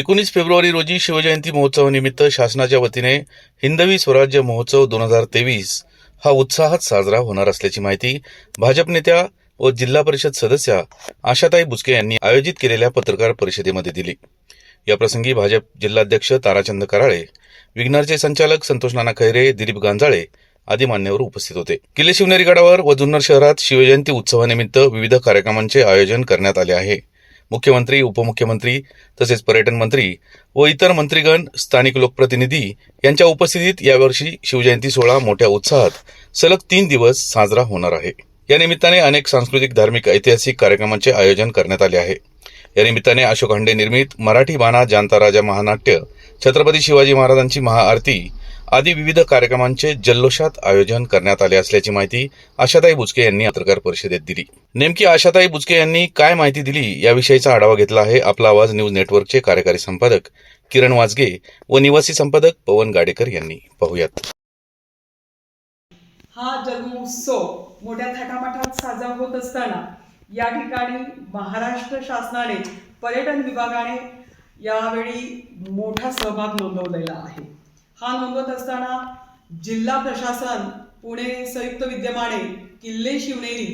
एकोणीस फेब्रुवारी रोजी शिवजयंती महोत्सवानिमित्त शासनाच्या वतीने हिंदवी स्वराज्य महोत्सव दोन हजार तेवीस हा उत्साहात साजरा होणार असल्याची माहिती भाजप नेत्या व जिल्हा परिषद सदस्या आशाताई बुचके यांनी आयोजित केलेल्या पत्रकार परिषदेमध्ये दिली. याप्रसंगी भाजप जिल्हाध्यक्ष ताराचंद कराळे विघ्नरचे संचालक संतोष नाना खैरे दिलीप गांजाळे आदी मान्यवर उपस्थित होते. किल्ले शिवनेरी गडावर व जुन्नर शहरात शिवजयंती उत्सवानिमित्त विविध कार्यक्रमांचे आयोजन करण्यात आले आहे. मुख्यमंत्री उपमुख्यमंत्री तसेच पर्यटन मंत्री व इतर मंत्रीगण स्थानिक लोकप्रतिनिधी यांच्या उपस्थितीत यावर्षी शिवजयंती सोहळा मोठ्या उत्साहात सलग तीन दिवस साजरा होणार आहे. या निमित्ताने अनेक सांस्कृतिक धार्मिक ऐतिहासिक कार्यक्रमांचे आयोजन करण्यात आले आहे. या निमित्ताने अशोक हांडे निर्मित मराठी बाणा जानता राजा महानाट्य छत्रपती शिवाजी महाराजांची महाआरती आदी विविध कार्यक्रमांचे जल्लोषात आयोजन करण्यात आले असल्याची माहिती आशाताई बुचके यांनी पत्रकार परिषदेत दिली. नेमकी आशाताई बुचके यांनी काय माहिती दिली याविषयीचा आढावा घेतला आहे आपला आवाज न्यूज नेटवर्कचे कार्यकारी संपादक किरण वाजगे व निवासी संपादक पवन गाडेकर यांनी पाहुयात. हा जन्मोत्सव मोठ्या थाटामाटात साजरा होत असताना या ठिकाणी महाराष्ट्र शासनाने पर्यटन विभागाने यावेळी मोठा सहभाग नोंदवलेला आहे. हा नोंदवत असताना जिल्हा प्रशासन पुणे संयुक्त विद्यमाने किल्ले शिवनेरी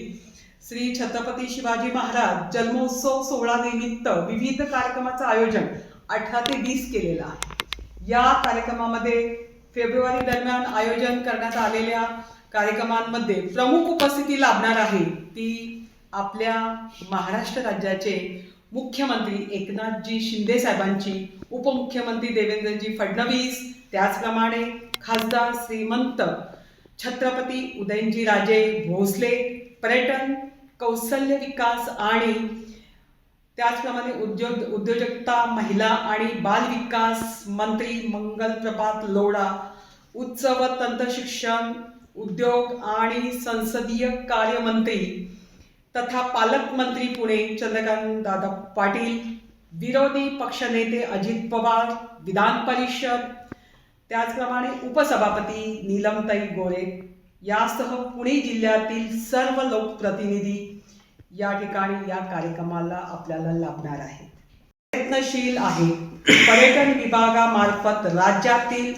श्री छत्रपती शिवाजी महाराज जन्मोत्सव सोहळा निमित्त विविध कार्यक्रमाचं आयोजन अठरा ते वीस केलेलं आहे. या कार्यक्रमामध्ये फेब्रुवारी दरम्यान आयोजन करण्यात आलेल्या कार्यक्रमांमध्ये प्रमुख उपस्थिती लाभणार आहे ती आपल्या महाराष्ट्र राज्याचे मुख्यमंत्री एकनाथजी शिंदे साहेबांची. उपमुख्यमंत्री देवेंद्रजी फडणवीस त्याचप्रमाणे खासदार श्रीमंत छत्रपती उदयनजी राजे भोसले पर्यटन कौशल्य विकास आणि त्याचप्रमाणे उद्योग उद्योजकता महिला आणि बाल विकास मंत्री मंगल प्रभात लोढा उच्च व तंत्रशिक्षण उद्योग आणि संसदीय कार्यमंत्री तथा पालकमंत्री पुणे चंद्रकांत दादा पाटील विरोधी पक्षनेते अजित पवार विधान परिषद त्याचप्रमाणे उपसभापती नीलमताई गोरे यासह पुणे जिल्ह्यातील सर्व लोकप्रतिनिधी या ठिकाणी या कार्यक्रमाला आपल्याला लाभणार आहे प्रयत्नशील आहे. पर्यटन विभागामार्फत राज्यातील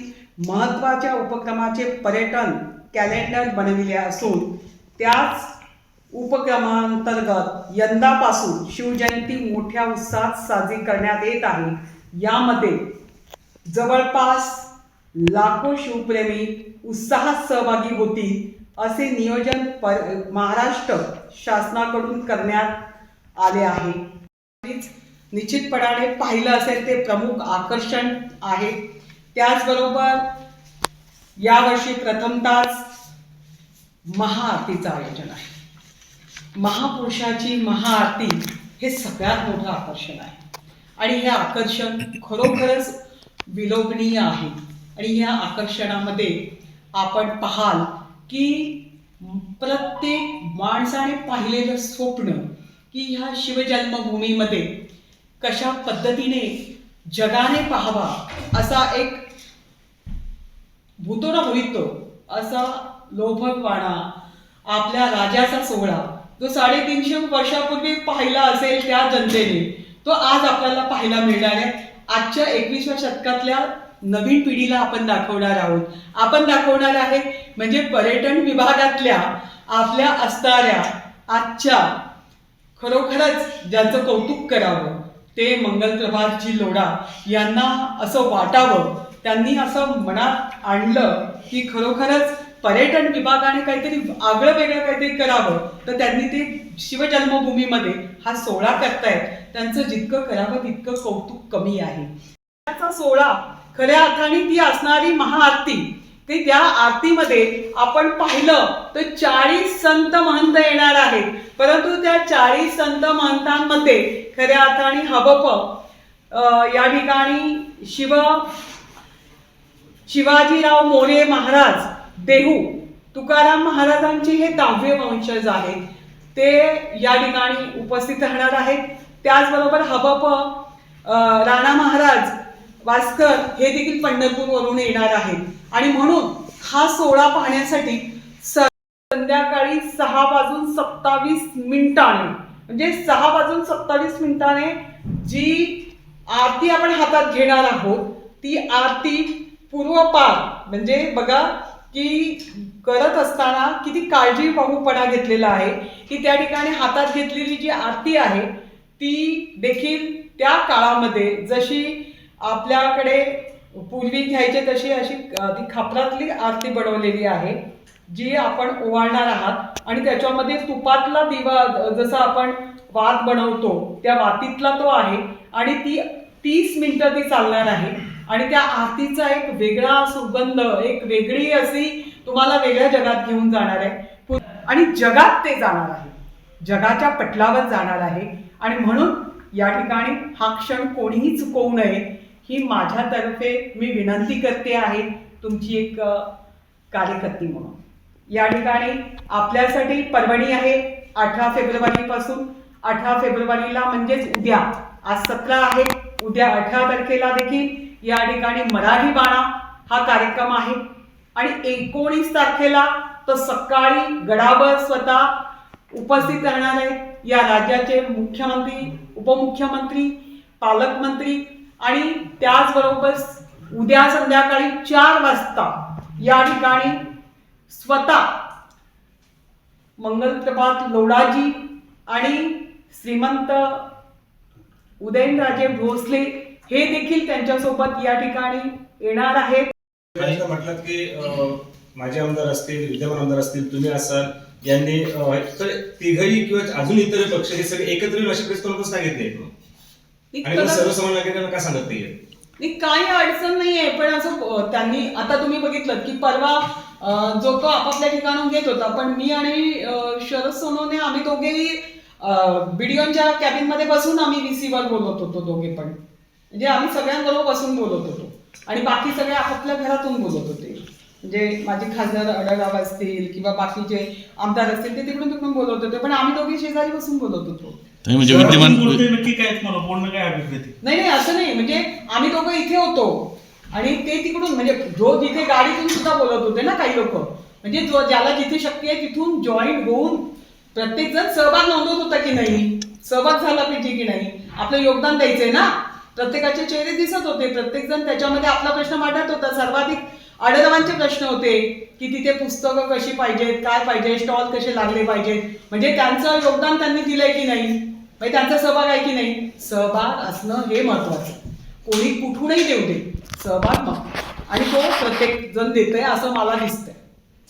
महत्त्वाच्या उपक्रमाचे पर्यटन कॅलेंडर बनविले असून त्याच उपक्रमांतर्गत यंदापासून शिवजयंती मोठ्या उत्साहात साजरी करण्यात येत आहे. यामध्ये जवळपास लाखो शिवप्रेमी उत्साहात सहभागी होतील असे नियोजन पर महाराष्ट्र शासनाकडून करण्यात आले आहे. निश्चितपणाने पाहिलं असेल ते प्रमुख आकर्षण आहे. त्याचबरोबर यावर्षी प्रथमताच महाआरतीचं आयोजन आहे. महापुरुषाची महाआरती हे सगळ्यात मोठं आकर्षण आहे. आणि हे आकर्षण खरोखरच विलोभनीय आहे. आणि या आकर्षणामध्ये आपण पाहाल की प्रत्येक माणसाने पाहिलेलं स्वप्न की ह्या शिवजन्मभूमीमध्ये कशा पद्धतीने जगाने पाहावा असा एक भूतोना भवितो असा लोभकवाणा आपल्या राजाचा सोहळा जो साडेतीनशे वर्षापूर्वी पाहिला असेल त्या जनतेने तो आज आपल्याला पाहायला मिळणार आहे. आजच्या एकवीसव्या शतकातल्या नवीन पिढीला आपण दाखवणार आहोत. आपण दाखवणार आहे म्हणजे पर्यटन विभागातल्या आपल्या असणाऱ्या आजच्या खरोखरच ज्यांचं कौतुक करावं ते मंगलप्रभातजी लोढा यांना असं वाटावं त्यांनी असं मनात आणलं की खरोखरच पर्यटन विभागाने काहीतरी आगळं वेगळं काहीतरी करावं तर त्यांनी ते शिवजन्मभूमीमध्ये हा सोहळा करतायत. त्यांचं जितकं करावं तितकं कौतुक कमी आहे. त्याचा सोहळा खऱ्या अर्थाने ती असणारी महाआरती. की त्या आरतीमध्ये आपण पाहिलं तर चाळीस संत महंत येणार आहेत. परंतु त्या चाळीस संत महंतांमध्ये खऱ्या अर्थाने हबप या ठिकाणी शिव शिवाजीराव मोरे महाराज देहू तुकाराम महाराजांची हे दहावे वंशज आहेत. ते या ठिकाणी उपस्थित राहणार आहेत. त्याचबरोबर हबप राणा महाराज वास्कर हे देखील पंढरपूरवरून येणार आहेत. आणि म्हणून हा सोहळा पाहण्यासाठी संध्याकाळी सहा वाजून सत्तावीस मिनिटाने म्हणजे सहा वाजून सत्तावीस मिनिटाने जी आरती आपण हातात घेणार आहोत ती आरती पूर्वपार म्हणजे बघा की करत असताना किती काळजी काळजीपूर्वकपणा घेतलेला आहे की त्या ठिकाणी हातात घेतलेली जी आरती आहे ती देखील त्या काळामध्ये जशी आपल्याकडे पूर्वी घ्यायचे तशी अशी ती खापरातली आरती बनवलेली आहे जी आपण ओवाळणार आहात. आणि त्याच्यामध्ये तुपातला दिवा जसं आपण वात बनवतो त्या वातीतला तो आहे. आणि ती तीस मिनिटं ती चालणार आहे. आणि त्या आरतीचा एक वेगळा सुगंध एक वेगळी अशी तुम्हाला वेगळ्या जगात घेऊन जाणार आहे. आणि जगात ते जाणार आहे. जगाच्या पटलावर जाणार आहे. आणि म्हणून या ठिकाणी हा क्षण कोणीही चुकवू नये ही माझ्यातर्फे मी विनंती करते आहे तुमची एक कार्यकर्ती म्हणून. या ठिकाणी आपल्यासाठी पर्वणी आहे अठरा फेब्रुवारी पासून अठरा फेब्रुवारीला म्हणजेच उद्या. आज सतरा आहे. उद्या अठरा तारखेला देखील या ठिकाणी मराठी बाणा हा कार्यक्रम आहे. आणि एकोणीस तारखेला तर सकाळी गडावर स्वतः उपस्थित राहणार आहे या राज्याचे मुख्यमंत्री उपमुख्यमंत्री पालकमंत्री आणि त्याचबरोबर उद्या संध्याकाळी चार वाजता या ठिकाणी स्वतः मंगलप्रभात लोडाजी आणि श्रीमंत उदयनराजे भोसले हे देखील त्यांच्यासोबत या ठिकाणी येणार आहेत. म्हटलं की माझे आमदार असतील विद्यमान आमदार असतील तुम्ही असाल यांनी तर तिघही किंवा अजून इतर पक्ष हे सगळे एकत्र अशी प्रेस कॉन्फरन्स का घेतली. आणि सर्वसामान्य नागरिकांना का सांगत नाहीये? नाही काही अडचण नाहीये पण असं त्यांनी आता तुम्ही बघितलं की परवा जो तो आपापल्या ठिकाणून घेत होता पण मी आणि शरद सोनवणे आम्ही दोघेही बिडिओनच्या कॅबिनमध्ये बसून आम्ही व्हीसीवर बोलत होतो दोघे पण. म्हणजे आम्ही सगळ्यांबरोबर बसून बोलत होतो. आणि बाकी सगळे आपापल्या घरातून बोलत होते. म्हणजे माझे खासदार अडळगाव असतील किंवा बाकीचे आमदार असतील ते तिकडून तिकडून बोलत होते. पण आम्ही दोघे शेजारी बसून बोलत होतो. म्हणजे विद्यमान बोलते नक्की काय तुम्हाला? बोलणं काय अभिप्रेत नाही नाही असं नाही. म्हणजे आम्ही दोघं इथे होतो. आणि ते तिकडून म्हणजे जो जिथे गाडीतून सुद्धा बोलत होते ना काही लोक. म्हणजे जो ज्याला जिथे शक्य आहे तिथून जॉईन होऊन प्रत्येक जण सहभाग नोंदवत होता की नाही? सहभाग झाला पाहिजे की नाही? आपलं योगदान द्यायचंय ना? प्रत्येकाचे चेहरे दिसत होते. प्रत्येक जण त्याच्यामध्ये आपला प्रश्न मांडत होता. सर्वाधिक आडरवांचे प्रश्न होते की तिथे पुस्तकं कशी पाहिजेत काय पाहिजे स्टॉल कसे लागले पाहिजेत? म्हणजे त्यांचं योगदान त्यांनी दिलंय की नाही? म्हणजे त्यांचा सहभाग आहे की नाही? सहभाग असणं हे महत्वाचं. कोणी कुठूनही देऊ दे सहभाग मग आणि तो प्रत्येक जण देतोय असं मला दिसतंय.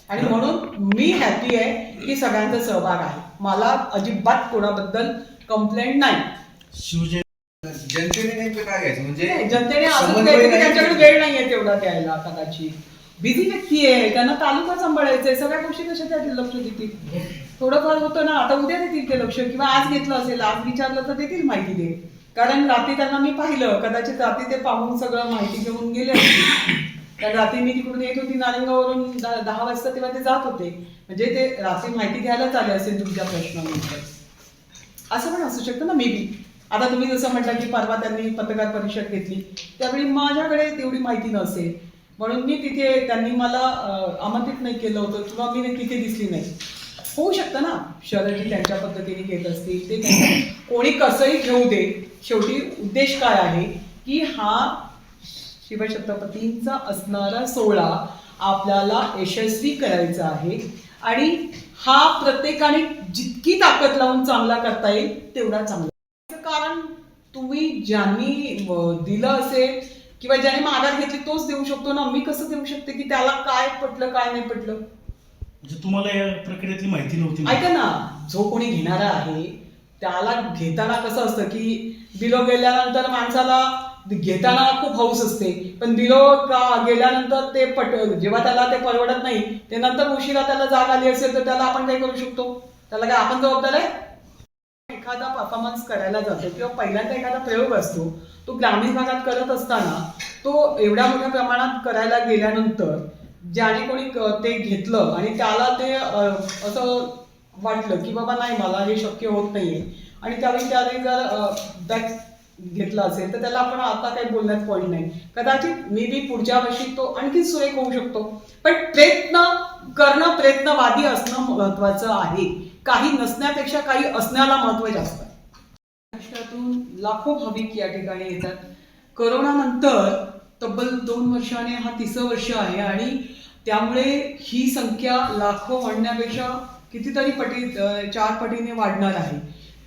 आणि म्हणून मी हॅपी आहे की सगळ्यांचा सहभाग आहे. मला अजिबात कोणाबद्दल कंप्लेंट नाही. शिवजय घ्यायचं म्हणजे जनतेने समन्वय नाही त्यांच्याकडे. वेळ नाहीये तेवढा द्यायला कदाचित. बिझी व्यक्ती आहे त्यांना तालुका सांभाळायचंय सगळ्या गोष्टी कशा त्या लक्ष देतील? थोडंफार होतं ना आता उद्या देतील ते लक्ष किंवा आज घेतलं असेल आज विचारलं तर देतील माहिती दे. कारण रात्री त्यांना मी पाहिलं कदाचित रात्री ते पाहून सगळं माहिती घेऊन गेले असतील. कारण रात्री मी तिकडून येत होती नारायणगाववरून दा- दहा वाजता तेव्हा ते जात होते. म्हणजे ते रात्री माहिती घ्यायलाच आले असेल तुमच्या प्रश्नानंतर. असं पण असू शकतं ना मे बी आता तुम्ही जसं म्हटलं की परवा त्यांनी पत्रकार परिषद घेतली. त्यावेळी माझ्याकडे तेवढी माहिती नसेल. म्हणून मी तिथे त्यांनी मला आमंत्रित नाही केलं होतं किंवा मी तिथे दिसली नाही. होऊ शकतं ना? शरदजी त्यांच्या पद्धतीने घेत असतील. ते कोणी कसंही घेऊ दे. शेवटी उद्देश काय आहे? की हा शिवछत्रपतींचा असणारा सोहळा आपल्याला यशस्वी करायचा आहे आणि हा प्रत्येकाने जितकी ताकद लावून चांगला करता येईल तेवढा चांगला कारण तुम्ही ज्यांनी दिलं असेल किंवा ज्याने माघार घेतली तोच देऊ शकतो ना? मी कसं देऊ शकते की त्याला काय पटलं काय नाही पटलं? म्हणजे तुम्हाला या प्रक्रियेतली माहिती नव्हती ऐका ना जो कोणी घेणारा आहे त्याला घेताना कसं असतं की बिलो गेल्यानंतर माणसाला घेताना खूप हौस असते पण बिलो का गेल्यानंतर ते पट जेव्हा त्याला ते परवडत नाही ते नंतर उशिरा त्याला जाग आली असेल तर त्याला आपण काय करू शकतो? त्याला काय आपण जबाबदार आहे? एखादा परफॉर्मन्स करायला जातो किंवा पहिल्यांदा एखादा प्रयोग असतो तो ग्रामीण भागात करत असताना तो एवढ्या मोठ्या प्रमाणात करायला गेल्यानंतर ज्याने कोणी ते घेतलं आणि त्याला ते असं वाटलं की बाबा नाही मला हे शक्य होत नाहीये. आणि त्यावेळी त्याने जर घेतला असेल तर त्याला आपण आता काही बोलण्यात पॉईंट नाही. कदाचित मे बी पुढच्या वर्षी तो आणखी सुरेख होऊ शकतो. पण प्रयत्न करणं प्रयत्नवादी असणं महत्वाचं आहे. काही नसण्यापेक्षा काही असण्याला महत्त्व जास्त. आहे. महाराष्ट्रात लाखो भाविक या ठिकाणी येतात. करोनानंतर तब्बल दोन वर्षाने हा तिसरं वर्ष आहे आणि त्यामुळे ही संख्या लाखो म्हणण्यापेक्षा कितीतरी पटी चार पटीने वाढणार आहे.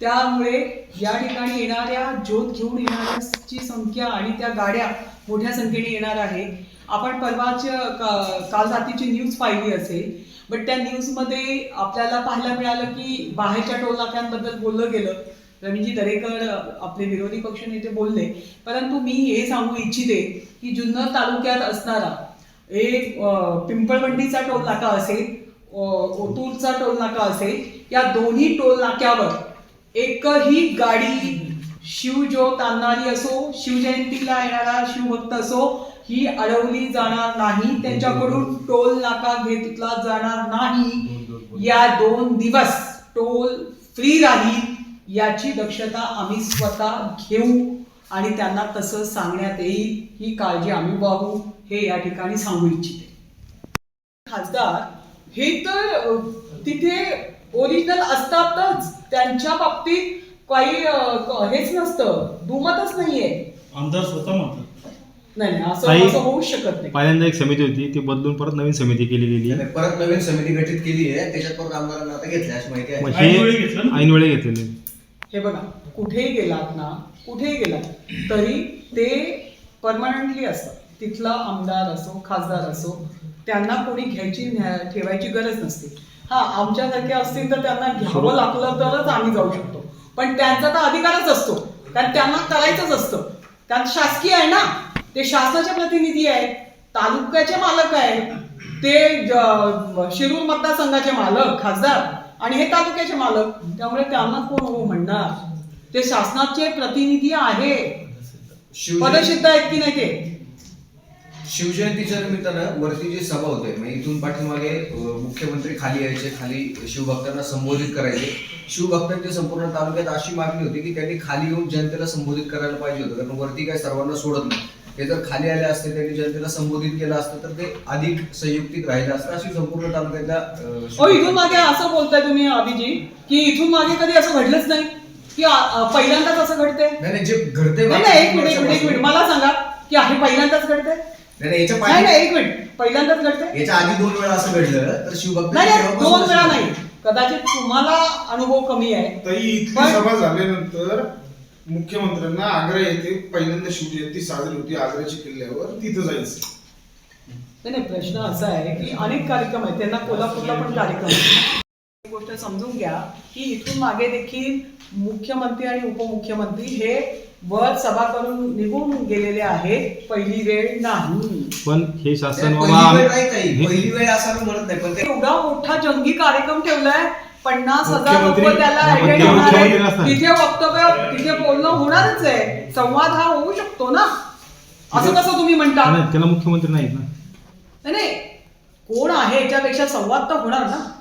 त्यामुळे या ठिकाणी येणाऱ्या ज्योत घेऊन येणाऱ्याची संख्या आणि त्या गाड्या मोठ्या संख्येने येणार आहे. आपण परवाच्या का- काल रात्रीची न्यूज पाहिली असेल बट त्या न्यूजमध्ये आपल्याला पाहायला मिळालं की बाहेरच्या टोल नाक्यांबद्दल बोललं गेलं. रवीजी दरेकर आपले विरोधी पक्षनेते बोलले. परंतु मी हे सांगू इच्छिते की जुन्नर तालुक्यात असणारा एक पिंपळवंडीचा टोल नाका असेल ओतूरचा टोल नाका असेल या दोन्ही टोल नाक्यावर एकही गाडी शिवज्योत आणणारी असो शिवजयंतीला येणारा शिवभक्त असो ही अडवली जाणार नाही. त्यांच्याकडून टोल नाका घेतला जाणार नाही. या दोन दिवस टोल फ्री राहील याची दक्षता आम्ही स्वतः घेऊ आणि त्यांना तसं सांगण्यात येईल. ही काळजी आम्ही वाहू हे या ठिकाणी सांगू इच्छिते. खासदार हे तर तिथे ओरिजिनल असतातच. त्यांच्या बाबतीत काही हेच नसतं. दुमतच नाहीये. आमदार स्वतः म्हणतात. नाही असं होऊ शकत नाही. पहिल्यांदा एक समिती होती. ती बदलून परत नवीन समिती केली गेली त्याने परत नवीन समिती गठीत केली आहे. त्याच्यात परत आमदारांना आता घेतल्या अशी माहिती आहे. मग ऐनवेळी हे घेतलं ना? ऐन वेळे घेतलेले. हे बघा कुठेही गेलात ना कुठेही गेलात तरी ते परमनंटली असतात. तिथला आमदार असो खासदार असो त्यांना कोणी घ्यायची न्या- ठेवायची गरज नसते. हा आमच्यासारखे असतील तर त्यांना घ्यावं लागलं तरच आम्ही जाऊ शकतो. पण त्यांचा तर अधिकारच असतो. कारण त्यांना करायचंच असतं. कारण शासकीय आहे ना ते शासनाचे प्रतिनिधी आहेत तालुक्याचे मालक आहेत ते शिरूर मतदारसंघाचे मालक खासदार आणि हे तालुक्याचे मालक. त्यामुळे त्यांना कोण हो म्हणणार? ते शासनाचे प्रतिनिधी आहे पदसिद्ध आहेत की नाही ते? शिवजयंतीच्या निमित्तानं वरती जी सभा होते म्हणजे इथून पाठीमागे मुख्यमंत्री खाली यायचे खाली शिवभक्तांना संबोधित करायचे. शिवभक्तांची संपूर्ण तालुक्यात अशी मागणी होती की त्यांनी खाली येऊन जनतेला संबोधित करायला पाहिजे होतं. कारण वरती काय सर्वांना सोडत नाही. ते जर खाली आले असते त्यांनी जनतेला संबोधित केलं असतं तर ते अधिक संयुक्तिक राहिलं असतं. अशी संपूर्ण तालुक्यातल्या इथून मागे असं बोलताय तुम्ही अभिजी की इथून मागे कधी असं घडलंच नाही? की पहिल्यांदाच असं घडते नाही जे घडते एक मिनिट एक मिनिट मला सांगा की आहे पहिल्यांदाच घडते नाही नाही, याच्या नाही पाठी नाही एक मिनिट. पहिल्यांदाच घडते याच्या आधी दोन वेळा असं घडलं तर शिवभक्त नाही नाही दोन वेळा नाही. कदाचित तुम्हाला अनुभव कमी आहे. ताई इथली पण- सभा झाल्यानंतर मुख्यमंत्र्यांना आग्रा येथे पहिल्यांदा शिवजयंती साजरी होती आग्र्याच्या किल्ल्यावर तिथं जायचं. नाही नाही प्रश्न असा आहे की अनेक कार्यक्रम आहेत. त्यांना कोल्हापूरला पण कार्यक्रम. एक गोष्ट समजून घ्या की इथून मागे देखील मुख्यमंत्री आणि उपमुख्यमंत्री हे वर सभा करून निघून गेलेले आहेत. पहिली वेळ नाही. पण हे शासन बाबा पहिली वेळ आम्ही- नाही पहिली वेळ असं आम्ही म्हणत नाही पण ते एवढा मोठा जंगी कार्यक्रम ठेवलाय. पन्नास हजार लोक मुख्यमंत्री- त्याला मुख्यमंत्री- attend होणार मुख्यमंत्री आहेत. नसतात. तिथे वक्तव्य तिथे बोलणं होणारच आहे. संवाद हा होऊ शकतो ना. असं कसं तुम्ही म्हणता? नाही, त्याला मुख्यमंत्री नाहीत ना. नाही नाही. कोण आहे याच्यापेक्षा संवाद तर होणार ना.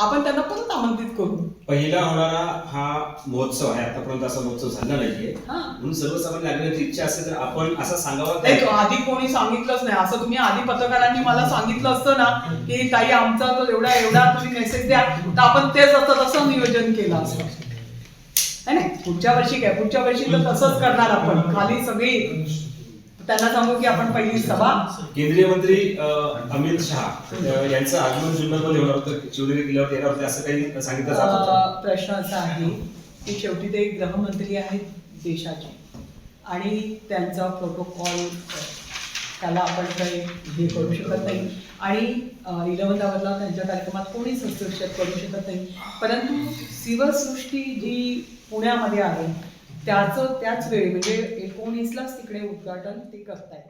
आपण त्यांना परत आमंत्रित करू. पहिला होणारा हा महोत्सव आहे आतापर्यंत असा महोत्सव झाला नाहीये. हा. म्हणून सर्वसामान्य नागरिकांची इच्छा असेल तर आपण असं सांगावं आधी कोणी सांगितलंच नाही. असं तुम्ही आधी पत्रकारांनी मला सांगितलं असतं ना की ताई आमचा तो एवढा एवढा तुम्ही मेसेज द्या. तर आपण तेच असतं तसं नियोजन केलं असतं. है पुढच्या वर्षी काय पुढच्या वर्षी तर तसंच करणार आपण. खाली सगळी त्यांना सांगू की आपण पहिली सभा. केंद्रीय मंत्री अमित शहा यांचं आगमन जुन्नरमध्ये होणार होतं. शिवनेरी किल्ल्यावर येणार होते असं काही सांगितलं जात होतं? प्रश्न असा आहे की शेवटी ते गृहमंत्री आहेत देशाचे. आणि त्यांचा प्रोटोकॉल त्याला आपण काही हे करू शकत नाही. आणि आवरला त्यांच्या कार्यक्रमात कोणीच हस्तक्षेप करू शकत नाही. परंतु शिवसृष्टी जी पुण्यामध्ये आहे त्याचं त्याच वेळी म्हणजे एकोणीसलाच तिकडे उद्घाटन ते करतायत.